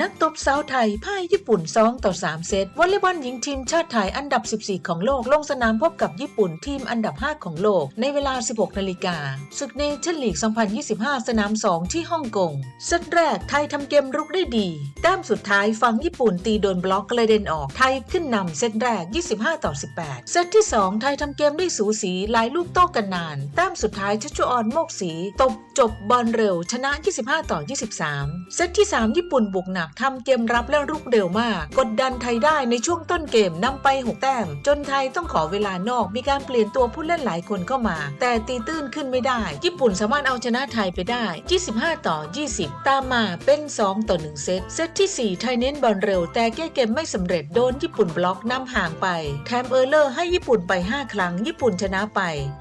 นักตบสาวไทยพ่ายญี่ปุ่น 2 ต่อ 3 เซตวอลเลย์บอลหญิงทีมชาติไทยอันดับ 14 ของโลก ลงสนามพบกับญี่ปุ่นทีมอันดับ 5 ของโลก ในเวลา 16 นาฬิกาศึกเนชั่นลีก 2025 สนาม 2 ที่ฮ่องกงเซตแรกไทยทำเกมรุกได้ดี แต้มสุดท้ายฝั่งญี่ปุ่นตีโดนบล็อกกระเด็นออกไทยขึ้นนำเซตแรก 25 ต่อ 18 เซตที่ 2 ไทยทำเกมได้สูสีหลายลูกโต้กันนาน แต้มสุดท้ายชัชชุออนโมกศรีตบจบบอลเร็วชนะ 25 ต่อ 23 เซตที่ 3 ญี่ปุ่นบุกนหนักทำเกมรับและรุกเร็วมาก กดดันไทยได้ในช่วงต้นเกมนำไป 6 แต้ม จนไทยต้องขอเวลานอกมีการเปลี่ยนตัวผู้เล่นหลายคนเข้ามา แต่ตีตื้นขึ้นไม่ได้ ญี่ปุ่นสามารถเอาชนะไทยไปได้ 25 ต่อ 20 ตามมาเป็น 2 ต่อ 1 เซต เซตที่ 4 ไทยเน้นบอลเร็ว แต่แก้เกมไม่สำเร็จโดนญี่ปุ่นบล็อกนำห่างไป แถมเออร์เลอร์ให้ญี่ปุ่นไป 5 ครั้ง ญี่ปุ่นชนะไป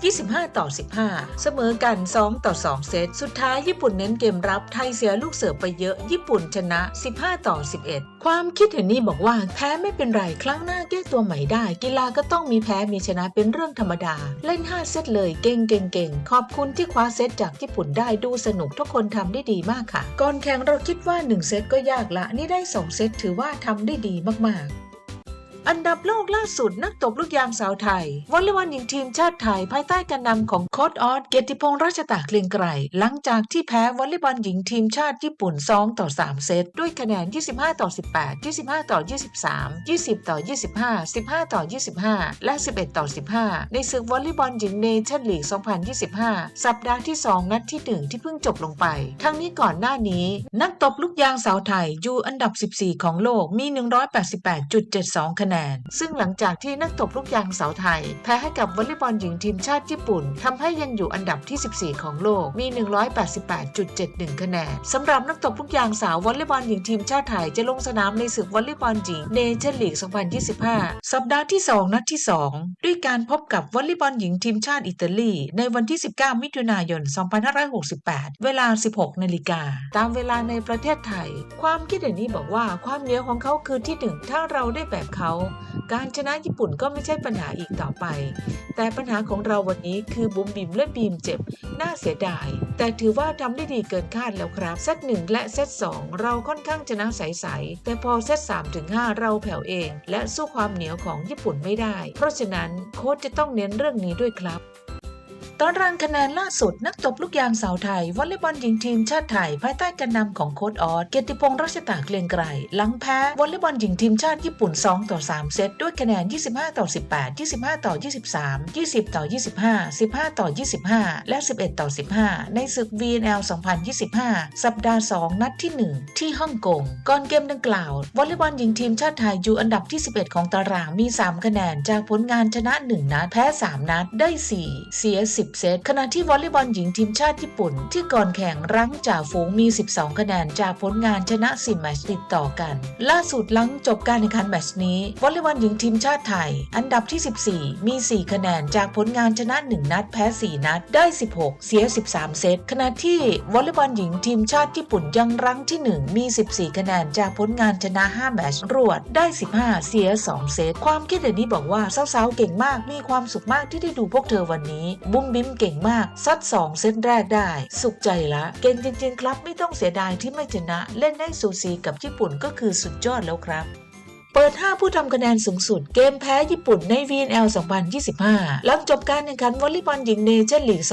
25 ต่อ 15 เสมอกัน 2 ต่อ 2 เซต สุดท้ายญี่ปุ่นเน้นเกมรับ ไทยเสียลูกเสิร์ฟไปเยอะ ญี่ปุ่นชนะ15 ต่อ 11 ความคิดเห็นนี้บอกว่าแพ้ไม่เป็นไรครั้งหน้าแก้ตัวใหม่ได้ กีฬาก็ต้องมีแพ้มีชนะเป็นเรื่องธรรมดา เล่น 5 เซตเลยเก่งเก่งเก่งขอบคุณที่คว้าเซตจากญี่ปุ่นได้ดูสนุกทุกคนทำได้ดีมากค่ะ ก่อนแข่งเราคิดว่า 1 เซตก็ยากละนี่ได้ 2 เซตถือว่าทำได้ดีมากๆ อันดับโลกล่าสุดนักตบลูกยางสาวไทยวอลเลย์บอลหญิงทีมชาติไทย ภายใต้การนำของโค้ดออสเกียรติพงษ์ราชตาเกลียงไกรหลังจากที่แพ้วอลเลย์บอลหญิงทีมชาติญี่ปุ่น 2 ต่อ 3 เซต ด้วยคะแนน 25 ต่อ 18 25 ต่อ 23 20 ต่อ 25 15 ต่อ 25 และ 11 ต่อ 15 ในศึกวอลเลย์บอลหญิงเนชั่นลีก 2025 สัปดาห์ที่ 2 นัดที่ 1 ที่เพิ่งจบลงไป ทั้งนี้ก่อนหน้านี้ นักตบลูกยางสาวไทยอยู่อันดับ 14 ของโลกมี 188.72 คะแนนซึ่งหลังจากที่นักตบลูกยางสาวไทย แพ้ให้กับวอลเลย์บอลหญิงทีมชาติญี่ปุ่นทำให้ยังอยู่อันดับที่ 14 ของโลกมี 188.71 คะแนนสำหรับนักตบลูกยางสาววอลเลย์บอลหญิงทีมชาติไทยจะลงสนามในศึกวอลเลย์บอลหญิงเนชั่นลีก 2025 สัปดาห์ที่ 2 นัดที่ 2 ด้วยการพบกับวอลเลย์บอลหญิงทีมชาติอิตาลี ในวันที่ 19 มิถุนายน 2568 เวลา 16 นาฬิกา ตามเวลาในประเทศไทย ความคิดเห็นนี้บอกว่าความเหนียวของเขาคือที่หนึ่งถ้าเราได้แบบเขา การชนะญี่ปุ่นก็ไม่ใช่ปัญหาอีกต่อไป แต่ปัญหาของเราวันนี้คือบุมบิมและบีมเจ็บ น่าเสียดาย แต่ถือว่าทำได้ดีเกินคาดแล้วครับ เซตหนึ่งและเซตสองเราค่อนข้างชนะใสๆ แต่พอเซตสามถึงห้าเราแผ่วเอง และสู้ความเหนียวของญี่ปุ่นไม่ได้ เพราะฉะนั้นโค้ชจะต้องเน้นเรื่องนี้ด้วยครับ ตารางคะแนนล่าสุดนักตบลูกยางสาวไทยวอลเลย์บอลหญิงทีมชาติไทย ภายใต้การนำของโค้ดออสเกียรติพงษ์รัชตาเกลียงไกรหลังแพ้วอลเลย์บอลหญิงทีมชาติญี่ปุ่น 2 ต่อ 3 เซตด้วยคะแนน 25 ต่อ 18 25 ต่อ 23 20 ต่อ 25 15 ต่อ 25 และ 11 ต่อ 15 ในศึก VNL 2025 สัปดาห์ 2 นัดที่ 1 ที่ฮ่องกงก่อนเกมดังกล่าววอลเลย์บอลหญิงทีมชาติไทยอยู่อันดับที่ 11 ของตารางมี 3 คะแนนจากผลงานชนะ 1 นัดแพ้ 3 นัดได้ 4 เสีย 10 10 เซต ขณะที่วอลเลย์บอลหญิงทีมชาติญี่ปุ่น ที่ก่อนแข่งรั้งจ่าฝูงมี 12 คะแนนจากผลงานชนะ4แมตช์ติดต่อกัน ล่าสุดหลังจบการแข่งขันแมตช์นี้วอลเลย์บอลหญิงทีมชาติไทย อันดับที่ 14 มี 4 คะแนนจากผลงานชนะ 1 นัดแพ้ 4 นัดได้ 16 เสีย 13 เซต ขณะที่วอลเลย์บอลหญิงทีมชาติญี่ปุ่นยังรั้งที่ 1 มี 14 คะแนนจากผลงานชนะ 5 แมตช์รวดได้ 15 เสีย 2 เซต ความคิดเห็นนี้บอกว่าสาวๆเก่งมากมีความสุขมากที่ได้ดูพวกเธอวันนี้บุ้มบิ้มเก่งมาก ซัด 2 เซตแรกได้ สุขใจละ เก่งจริง ๆ ครับ ไม่ต้องเสียดายที่ไม่ชนะ เล่นได้สูสีกับญี่ปุ่นก็คือสุดยอดแล้วครับ เปิด 5 ผู้ทำคะแนนสูงสุด เกมแพ้ญี่ปุ่นใน VNL 2025 หลังจบการแข่งขันวอลเลย์บอลหญิงเนชั่นลีก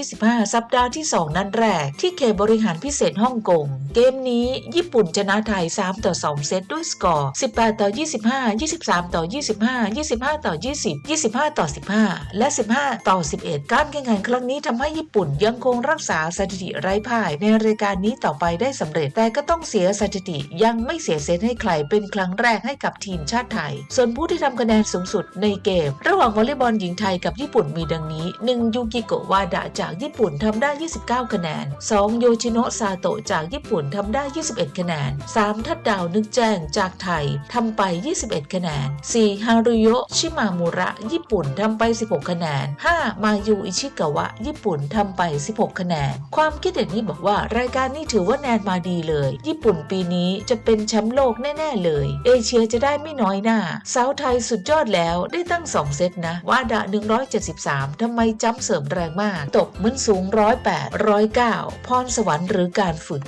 2025 สัปดาห์ที่ 2 นัดแรก ที่เขตบริหารพิเศษฮ่องกง เกมนี้ญี่ปุ่นชนะไทย 3 ต่อ 2 เซตด้วยสกอร์ 18 ต่อ 25 23 ต่อ 25 25 ต่อ 20 25 ต่อ 15 และ 15 ต่อ 11 การแข่งขันครั้งนี้ทำให้ญี่ปุ่นยังคงรักษาสถิติไร้พ่ายในรายการนี้ต่อไปได้สำเร็จแต่ก็ต้องเสียสถิติยังไม่เสียเซตให้ใครเป็นครั้งแรกให้กับทีมชาติไทย ส่วนผู้ที่ทำคะแนนสูงสุดในเกม ระหว่างวอลเลย์บอลหญิงไทยกับญี่ปุ่นมีดังนี้ 1. ยูกิโกะวาดะจากญี่ปุ่นทำได้ 29 คะแนน 2. โยชิโนะซาโตะจากญี่ปุ่นทำได้ 21 คะแนน 3. ทัดดาวนึกแจ้งจากไทยทำไป 21 คะแนน 4. ฮารุโยะชิมามุระ ญี่ปุ่นทำไป 16 คะแนน 5. มายูอิชิกาวะ ญี่ปุ่นทำไป 16 คะแนน ความคิดเห็นนี้บอกว่ารายการนี้ถือว่าแนนมาดีเลย ญี่ปุ่นปีนี้จะเป็นแชมป์โลกแน่ ๆ เลย เอเชียจะได้ไม่น้อยหน้า สาวไทยสุดยอดแล้วได้ตั้ง 2 เซตนะว่าดะ 173 ทำไมจ้ำเสริมแรงมาก ตกเหมือนสูง 108 109 พรสวรรค์หรือการฝึก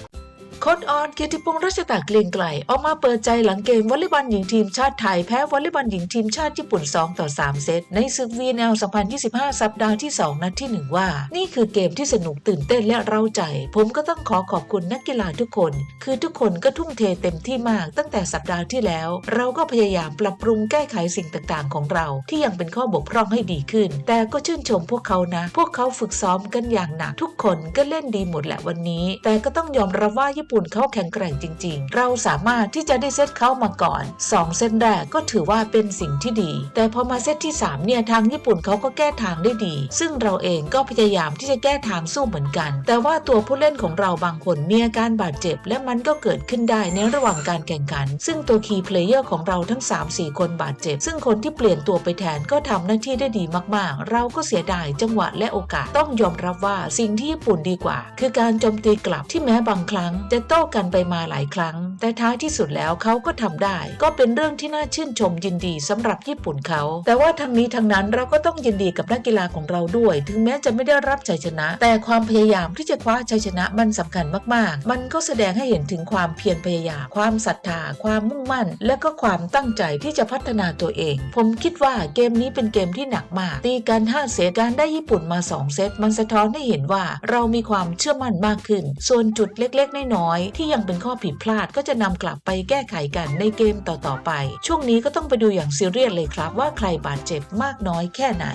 โค้ชออนเกียรติพงษ์รัชตะเกรียงไกลออกมาเปิดใจหลังเกมวอลเลย์บอลหญิงทีมชาติไทย แพ้วอลเลย์บอลหญิงทีมชาติญี่ปุ่น 2 ต่อ 3 เซต ในศึก VNL 2025 สัปดาห์ที่ 2 นัดที่ 1 ว่า นี่คือเกมที่สนุกตื่นเต้นและเร้าใจ ผมก็ต้องขอขอบคุณนักกีฬาทุกคน คือทุกคนก็ทุ่มเทเต็มที่มากตั้งแต่สัปดาห์ที่แล้ว เราก็พยายามปรับปรุงแก้ไขสิ่งต่างๆ ของเรา ที่ยังเป็นข้อบกพร่องให้ดีขึ้น แต่ก็ชื่นชมพวกเขานะ พวกเขาฝึกซ้อมกันอย่างหนักทุกคนก็เล่นดีหมดแหละวันนี้ แต่ก็ต้องยอมรับว่าญี่ปุ่นเขาแข็งแกร่งจริง ๆ เราสามารถที่จะได้เซตเขามาก่อน 2 เซตแรกก็ถือว่าเป็นสิ่งที่ดี แต่พอมาเซตที่ 3 เนี่ยทางญี่ปุ่นเขาก็แก้ทางได้ดี ซึ่งเราเองก็พยายามที่จะแก้ทางสู้เหมือนกัน แต่ว่าตัวผู้เล่นของเราบางคนมีอาการบาดเจ็บ และมันก็เกิดขึ้นได้ในระหว่างการแข่งขัน ซึ่งตัวคีย์เพลเยอร์ของเราทั้ง 3-4 คนบาดเจ็บ ซึ่งคนที่เปลี่ยนตัวไปแทนก็ทำหน้าที่ได้ดีมากๆ เราก็เสียดายจังหวะและโอกาสต้องยอมรับว่าสิ่งที่ญี่ปุ่นดีกว่า คือการโจมตีกลับที่แม้บางครั้งจะโต้กันไปมาหลายครั้ง แต่ท้ายที่สุดแล้วเขาก็ทำได้ ก็เป็นเรื่องที่น่าชื่นชมยินดีสำหรับญี่ปุ่นเขา แต่ว่าทั้งนี้ทั้งนั้นเราก็ต้องยินดีกับนักกีฬาของเราด้วย ถึงแม้จะไม่ได้รับชัยชนะ แต่ความพยายามที่จะคว้าชัยชนะมันสำคัญมากๆ มันก็แสดงให้เห็นถึงความเพียรพยายาม ความศรัทธา ความมุ่งมั่น และก็ความตั้งใจที่จะพัฒนาตัวเอง ผมคิดว่าเกมนี้เป็นเกมที่หนักมาก ตีกัน5เซตการได้ญี่ปุ่นมา 2 เซต มันสะท้อนให้เห็นว่าเรามีความเชื่อมั่นมากขึ้น ส่วนจุดเล็กๆน้อยๆที่ยังเป็นข้อผิดพลาดก็จะนำกลับไปแก้ไขกันในเกมต่อๆไป ช่วงนี้ก็ต้องไปดูอย่างซีเรียสเลยครับ ว่าใครบาดเจ็บมากน้อยแค่ไหน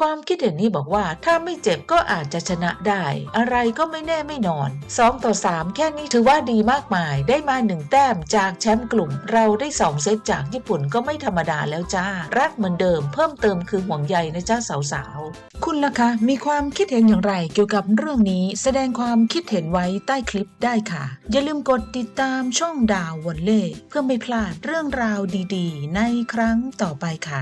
ความคิดเห็นนี้บอกว่าถ้าไม่เจ็บก็อาจจะชนะได้ อะไรก็ไม่แน่ไม่นอน 2 ต่อ 3 แค่นี้ถือว่าดีมากมายได้มา 1 แต้มจากแชมป์กลุ่ม เราได้ 2 เซตจากญี่ปุ่นก็ไม่ธรรมดาแล้วจ้า รักเหมือนเดิมเพิ่มเติมคือห่วงใยนะจ้าสาวๆคุณล่ะคะมีความคิดเห็นอย่างไรเกี่ยวกับเรื่องนี้แสดงความคิดเห็นไว้ใต้คลิปได้ค่ะ อย่าลืมกดติดตามช่องดาววันเล่เพื่อไม่พลาดเรื่องราวดีๆ ในครั้งต่อไปค่ะ